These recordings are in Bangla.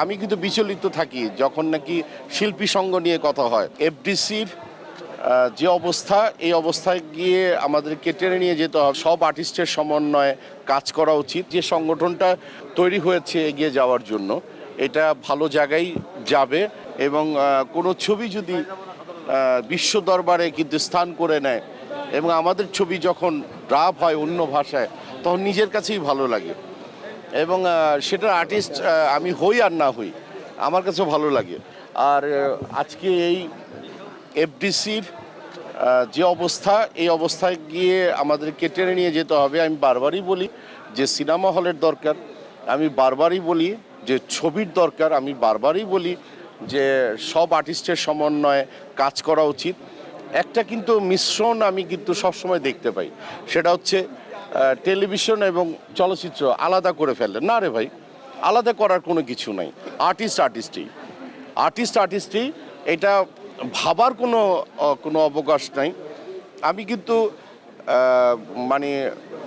আমি কিন্তু বিচলিত থাকি যখন নাকি শিল্পী সঙ্গ নিয়ে কথা হয়। এফডিসির যে অবস্থা, এই অবস্থায় গিয়ে আমাদেরকে টেনে নিয়ে যেতে হবে। সব আর্টিস্টের সমন্বয়ে কাজ করা উচিত। যে সংগঠনটা তৈরি হয়েছে এগিয়ে যাওয়ার জন্য, এটা ভালো জায়গায় যাবে এবং কোনো ছবি যদি বিশ্ব দরবারে কিন্তু স্থান করে নেয় এবং আমাদের ছবি যখন ড্রাফ হয় অন্য ভাষায়, তখন নিজের কাছেই ভালো লাগে। এবং সেটার আর্টিস্ট আমি হই আর না হই, আমার কাছে ভালো লাগে। আর আজকে এই এফডিসির যে অবস্থা, এই অবস্থায় গিয়ে আমাদেরকে টেনে নিয়ে যেতে হবে, আমি বারবারই বলি যে সিনেমা হলের দরকার। আমি বারবারই বলি যে ছবির দরকার, আমি বারবারই বলি যে সব আর্টিস্টের সমন্বয়ে কাজ করা উচিত। একটা কিন্তু মিশ্রণ আমি কিন্তু সবসময় দেখতে পাই, সেটা হচ্ছে টেলিভিশন এবং চলচ্চিত্র আলাদা করে ফেললেন। না রে ভাই, আলাদা করার কোনো কিছু নাই। আর্টিস্ট আর্টিস্টই আর্টিস্ট আর্টিস্টই এটা ভাবার কোনো কোনো অবকাশ নাই। আমি কিন্তু মানে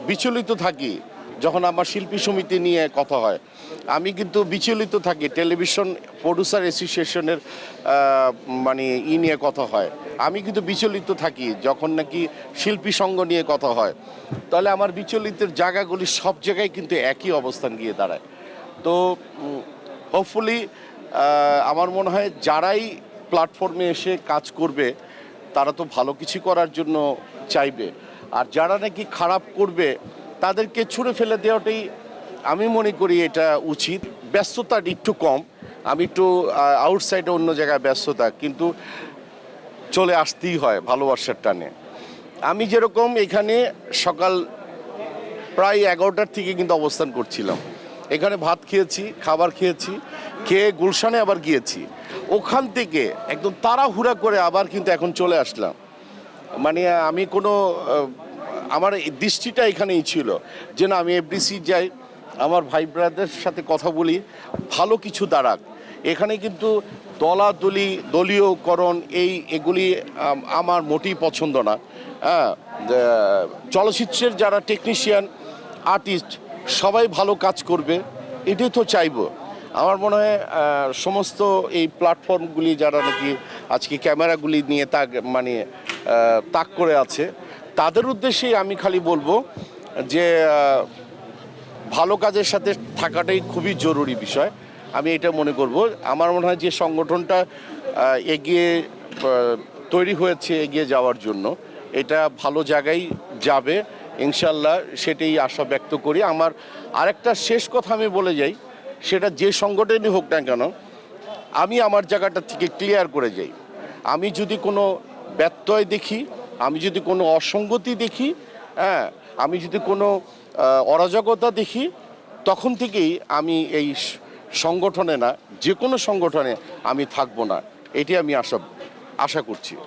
বিচলিত থাকি যখন আমার শিল্পী সমিতি নিয়ে কথা হয়, আমি কিন্তু বিচলিত থাকি। টেলিভিশন প্রডিউসার অ্যাসোসিয়েশনের মানে ই নিয়ে কথা হয়। আমি কিন্তু বিচলিত থাকি যখন নাকি শিল্পী সঙ্গ নিয়ে কথা হয়। তাহলে আমার বিচলিতের জায়গাগুলি সব জায়গায় কিন্তু একই অবস্থান গিয়ে দাঁড়ায়। তো হোপফুলি আমার মনে হয় যারাই প্ল্যাটফর্মে এসে কাজ করবে, তারা তো ভালো কিছু করার জন্য চাইবে। আর যারা নাকি খারাপ করবে তাদেরকে ছুঁড়ে ফেলে দেওয়াটাই আমি মনে করি এটা উচিত। ব্যস্ততার একটু কম, আমি একটু আউটসাইডে অন্য জায়গায় ব্যস্ততা, কিন্তু চলে আসতেই হয় ভালোবাসার টানে। আমি যেরকম এখানে সকাল প্রায় এগারোটার থেকে কিন্তু অবস্থান করছিলাম। এখানে ভাত খেয়েছি, খাবার খেয়েছি, খেয়ে গুলশানে আবার গিয়েছি। ওখান থেকে একদম তাড়াহুড়া করে আবার কিন্তু এখন চলে আসলাম। মানে আমি কোনো আমার দৃষ্টিটা এখানেই ছিল যে না, আমি এফডিসি যাই, আমার ভাই ব্রাদের সাথে কথা বলি, ভালো কিছু দাঁড়াক। এখানে কিন্তু দলাদলি, দলীয়করণ, এই এগুলি আমার মোটেই পছন্দ না। হ্যাঁ চলচ্চিত্রের যারা টেকনিশিয়ান আর্টিস্ট সবাই ভালো কাজ করবে, এটাই তো চাইব। আমার মনে হয় সমস্ত এই প্ল্যাটফর্মগুলি যারা নাকি আজকে ক্যামেরাগুলি নিয়ে তাক মানে তাক করে আছে তাদের উদ্দেশ্যেই আমি খালি বলব যে ভালো কাজের সাথে থাকাটাই খুবই জরুরি বিষয়। আমি এটা মনে করব। আমার মনে হয় যে সংগঠনটা এগিয়ে তৈরি হয়েছে এগিয়ে যাওয়ার জন্য। এটা ভালো জায়গায় যাবে। ইনশাল্লাহ সেটাই আশা ব্যক্ত করি। আমার আরেকটা শেষ কথা আমি বলে যাই, সেটা যে সংগঠনই হোক না কেন, আমি আমার জায়গাটা থেকে ক্লিয়ার করে যাই। আমি যদি কোনো ব্যত্যয় দেখি আমি যদি কোনো অসঙ্গতি দেখি হ্যাঁ আমি যদি কোনো অরাজকতা দেখি, তখন থেকেই আমি এই সংগঠনে না, যে কোনো সংগঠনে আমি থাকব না। এটি আমি আশা আশা করছি।